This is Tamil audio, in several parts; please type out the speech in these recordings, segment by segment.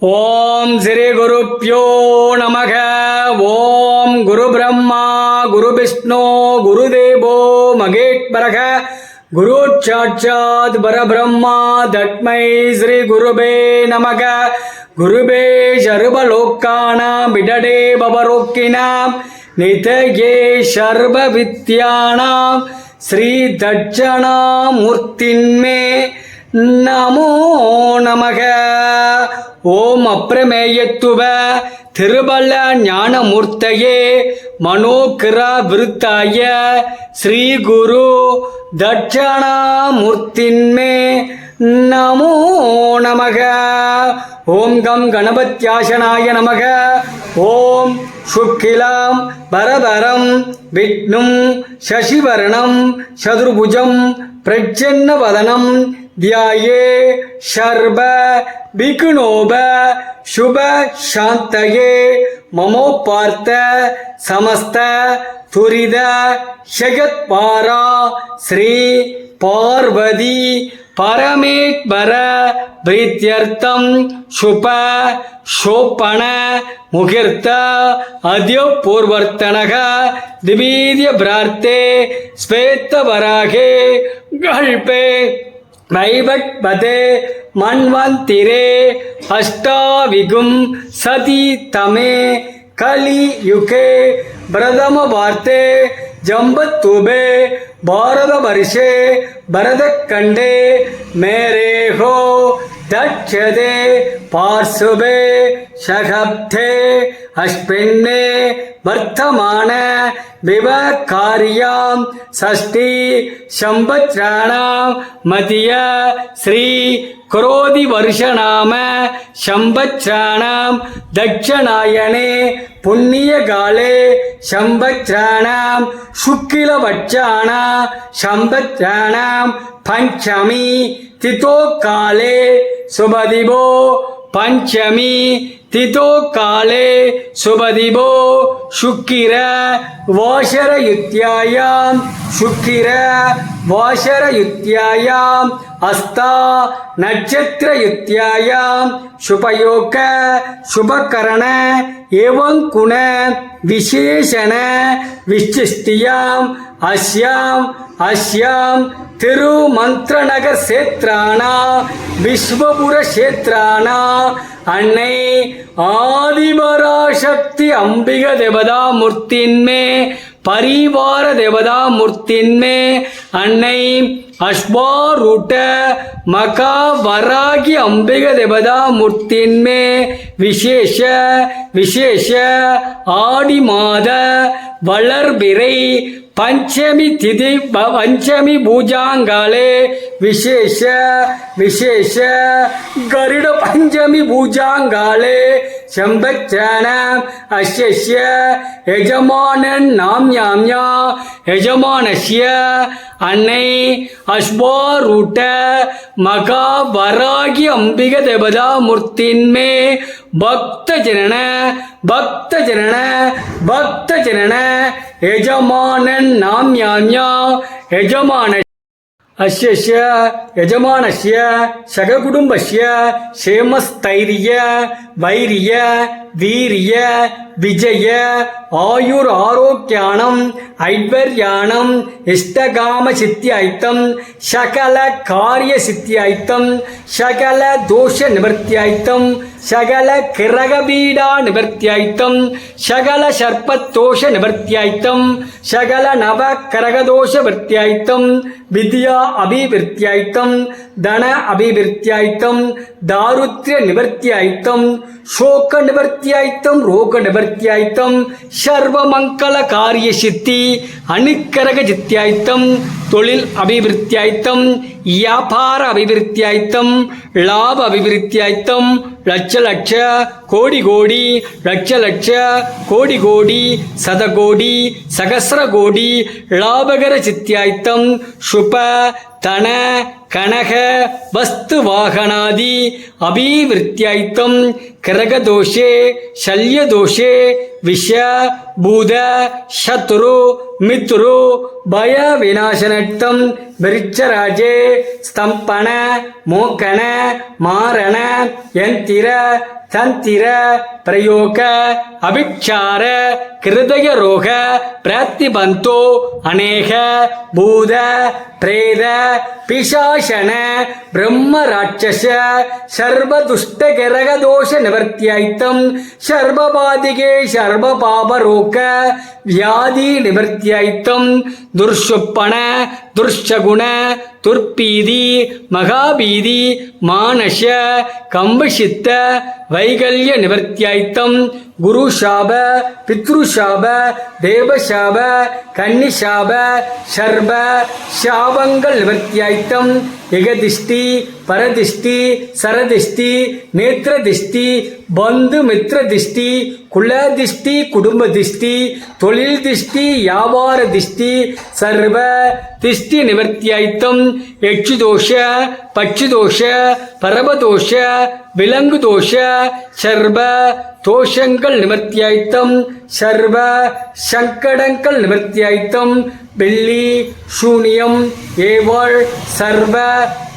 ஓம் ஸ்ரீ குருப்பியோ நமக. ஓம் குரு பிரம்மா குரு விஷ்ணு குரு தேவோ மகேஸ்வரக. குரு சாட்சாத் பரபிரம்மா தட்மை ஸ்ரீ குருபே நமக. குருபே சர்வலோக்கானாம் விடடே பவரோக்கினாம் நிதயே சர்வ வித்யானாம் ஸ்ரீ தட்சணாமூர்த்தின்மே. நமோ நமக. ஓம் அப்ரமேயத்துவ திருபல ஞானமூர்த்தையே மனோகிரா விருத்தாய ஸ்ரீ குரு தட்சணாமூர்த்தின்மே நமோ நமக. ஓம் கம் கணபத்யாசனாய நமக. ஓம் சுக்கிலாம் பரதரம் விட்ணும் சசிவரணம் சதுர்புஜம் பிரச்சன்ன வதனம் ध्याये शर्व विघ्नोभ शुभ शान्तये ममोपार्थ समस्त துரித ஷெகத்பாரா ஸ்ரீ பார்வதி பரமேட்வர பிரீத்தியர்த்தம் சுப சோப்பன முகிர்த்த அத்யோபூர்வர்த்தனக திவீதிய பிரார்த்தே ஸ்வேத்தவராகே கல்பே மைபட் பதே மண்வந்திரே அஷ்டாவிகும் சதி தமே கலியுகே பிரதம வார்த்தே भारतवर्षे भरतखण्डे मेरेहो दक्षते पार्श्वे शशब्दे अश्विन्ने वर्तमान विवकार्यां षष्ठी संवत्सराणां मदीय श्री क्रोधिवर्षनाम संवत्सराणां दक्षिणायने पुण्यकाले संवत्सराणां शुक्लवक्षाणा संवत्सराणां पञ्चमी तिथो काले शुभदिवो பஞ்சமி திதோ காலே சுபதிபோ சுக்கிர வாசர யுத்தியாயாம் சுக்கிர வாசர யுத்தியாயாம் அஸ்தா நட்சத்திர யுத்தியாயாம் சுபயோக சுபகரண ஏவங்குண விசேஷண விசிஷ்டியாம் அஸ்யாம் சேத்ரானா விஸ்வபுர சேத்ரானா அன்னை ஆதிபராசக்தி அம்பிக தேவதா மூர்த்தின்மே பரிவார தேவதா மூர்த்தின்மே அன்னை அஸ்வாரூட்ட மகா வராகி அம்பிக தேவதா மூர்த்தின்மே விசேஷ விசேஷ ஆடி மாத வளர்பிறை பஞ்சமி திதி ப- பஞ்சமி பூஜாங்காலே விசேஷ விசேஷ கருட பஞ்சமி பூஜாங்காலே செம்பச்சான அஸ்ய எஜமானன் யா எஜமானஸ்ய அன்னை அஸ்வாரூட்ட மகா வராகி அம்பிக தேவதா மூர்த்தின்மே பக்த ஜனன பக்த ஜனன பக்த ஜனன அஸ்ய யஜமானஸ்ய சககுடும்பஸ்ய சேமஸ்தைரிய வைரிய வீரிய விஜய ஆயுர் ஆரோக்கியானம் ஐட்வர்யானம் இஷ்டகாம சித்தி ஐத்தம் சகல காரிய சித்தி ஐத்தம் சகல தோஷ நிவர்த்தி ஐத்தம் சகல கிரகபீடா நிவர்த்தியாய்த்தம் சகல சர்ப்பத்தோஷ நிவர்த்தியாய்த்தம் சகல நவ கரகதோஷ விற்த்தியாய்த்தம் வித்யா அபிவிருத்தியாய்த்தம் தன அபிவிருத்தியாய்த்தம் தாருத்ய நிவர்த்தியாய்த்தம் சோக நிவர்த்தி நிவர்த்தியாய்த்தம் ரோக நிவர்த்தியாய்த்தம் சர்வ மங்கள காரிய சித்தி அணுக்கரக சித்தியாய்த்தம் தொழில் அபிவிருத்தியாய்த்தம் வியாபார அபிவிருத்தியாய்த்தம் லாப அபிவிருத்தியாய்த்தம் லட்ச லட்ச கோடி கோடி லட்ச லட்ச கோடி கோடி சதகோடி சகசர கோடி லாபகர சித்தியாய்த்தம் சுப தன கனக வஸ்து வாகனாதி அபிவிருத்தியாய்த்தம் கிரகதோஷே சல்யதோஷே விஷ பூத சத்ரு மித்ரு பய விநாசனட்டம் விருச்சராஜே ஸ்தம்பன மோக்கன மாரண யந்திர தந்திர பிரயோக அபிச்சார கிருதய ரோக பிரத்திபந்தோ அநேக பூத பிரேத பிசாசன பிரம்ம ராட்சச சர்வதுஷ்ட கிரக தோஷ நிவர்த்தியைத்தம் சர்வபாதிகே சர்வ பாபரோக வியாதி நிவர்த்தியாய்த்தம் துர்ஷுப்பண துர்ஷகுண துர்பீதி மகாபீதி மானஷ கம்பசித்த வைகல்ய நிவர்த்தியாய்த்தம் குரு சாப பித்ருஷாப தேவசாப கன்னிஷாப சர்வ சாபங்கள் நிவர்த்தியாய்த்தம் எகதிஷ்டி பரதிஷ்டி சரதிஷ்டி நேத்திரதிஷ்டி பந்து மித்ர திஷ்டி குலதிஷ்டி குடும்ப திஷ்டி தொழில் திஷ்டி வியாபார திஷ்டி சர்வ திஷ்டி நிவர்த்தியாய்த்தம் எச்சுதோஷ பட்சுதோஷ பரபதோஷ விலங்கு தோஷ சர்வ தோஷங்கள் நிவர்த்தியாய்த்தம் சர்வ சங்கடங்கள் நிவர்த்தியாய்த்தம் பில்லி சூனியம் ஏவாள் சர்வ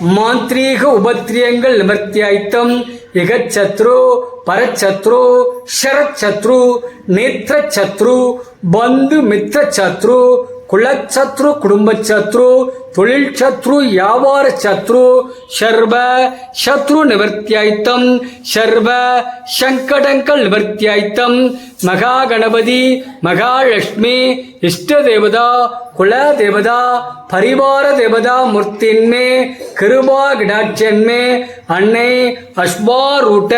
மாந்திரீக உபத்திரியங்கள் நிவர்த்தியாய்த்தம் இகச்சத்ரு பரச்சத்ரு ஷரச்சத்ரு நேத்திரச்சத்ரு பந்து மித்திரச்சத்ரு குலச்சத்ரு குடும்பச்சத்ரு தொழில் சத்ரு வியாபார சத்ரு சர்வ சத்ரு நிவர்த்தியாய்த்தம் சர்வ சங்கடங்கள் நிவர்த்தியாய்த்தம் மகா கணபதி மகாலட்சுமி இஷ்ட தேவதா குல தேவதா பரிவார தேவதா மூர்த்தின்மே கிருபா கிடாட்சன்மே அன்னை அஸ்வாரூட்ட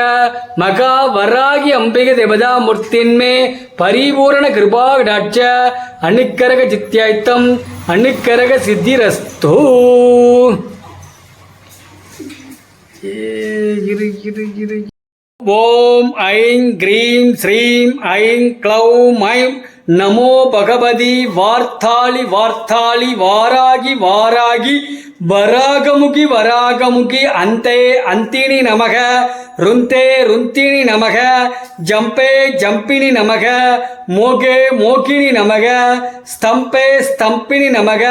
மகா வராகி அம்பிகை தேவதா மூர்த்தின்மே பரிபூரண கிருபா கிடாட்ச அணுக்கரக சித்தியாய்த்தம் அணுக்கரக சித்திரஸ்தோ. இரு இரு இரு. ஓம் ஐங் கிரீம் ஸ்ரீம் ஐங் க்ளௌம் ஐம். நமோ பகவதி வார்த்தாளி வார்த்தாளி வாராகி வாராகி வராகமுகி வராகமுகி அந்தே அந்தினி நமக ருந்தே ருந்தினி நமக ஜம்பே ஜம்பினி நமக மோகே மோகினி நமக ஸ்தம்பே ஸ்தம்பினி நமக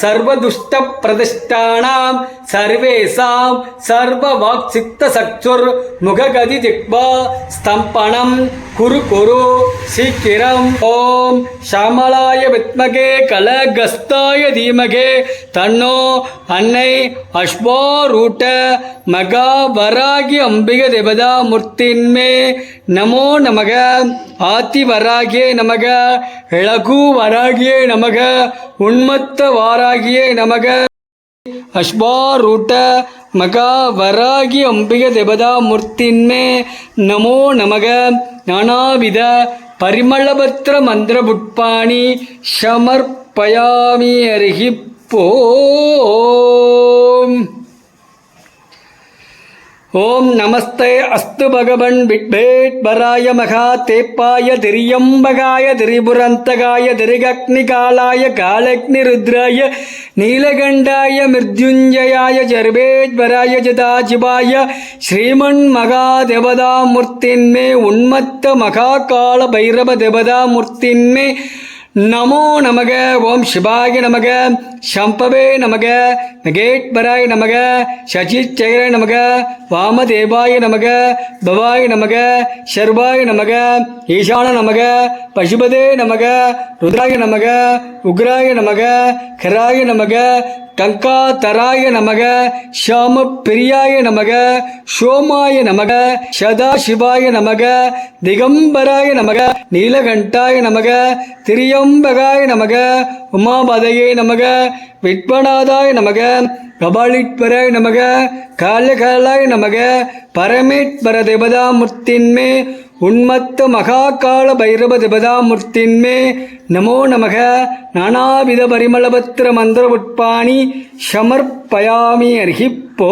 சர்வதுஷ்ட பிரதிஷ்டானாம் சர்வேசாம் சர்வ வாக் சித்த சக்சுர் முககதி திக்வா ஸ்தம்பனம் குரு குரு சீக்கிரம். ஓம் ஷாமலாய வித்மகே கலகஸ்தாய தீமகே தன்னோ அன்னை அஸ்வாரூட்ட மகா வராகி அம்பிகை தேவதாமூர்த்தின்மே நமோ நமக. ஆத்தி வராகியே நமக. இழகு வராகியே நமக. உண்மத்த வாராகியே நமக. அஸ்பாரூட்ட மகா வராகி அம்பிக தேவதாமூர்த்தின்மே நமோ நமக. நானாவித பரிமளபத்திர மந்திர புட்பாணி சமர்ப்பயாமி அருகிப்போம் ஓம் நமஸ்தே அஸ்து பகவன் விட்பேட்பராய மகா தேப்பாய திரியம்பகாய திரிபுரந்தகாய திரிகக்னிகாலாய காலக்னி ருத்ராய நீலகண்டாய மிருத்யுஞ்சயாய ஜர்வேத்வராய ஜதாஜிவாய ஸ்ரீமன் மகா தேவதாமூர்த்தின்மே உன்மத்த மகா கால பைரவ தேவதாமூர்த்தின்மே நமோ நமக ஓம் சிவாய நமக சம்பவே நமக நகேட்வராய நமக சசிச்சைர நமக வாமதேவாய நமக பவாய நமக சர்வாய நமக ஈசான நமக பசுபதே நமக ருத்ராய நமக உக்ராய நமக கராய நமக கங்காதராய நமக ஷாம பிரியாய நமக சோமாய நமக சதாசிவாய நமக திகம்பராய நமக நீலகண்டாய நமக திரியம்பகாய நமக உமாபதையே நமக விட்பநாதாய நமக கபாலீஸ்வராய நமக காலகாலாய நமக பரமேஸ்வர தேவதா மூர்த்தின்மே உன்மத்த மகாகால பைரவ தேவதாமூர்த்தின்மே நமோ நமக. நானாவித பரிமளபத்திர மந்திர உட்பாணி சமர்ப்பயாமி அருகிப்போ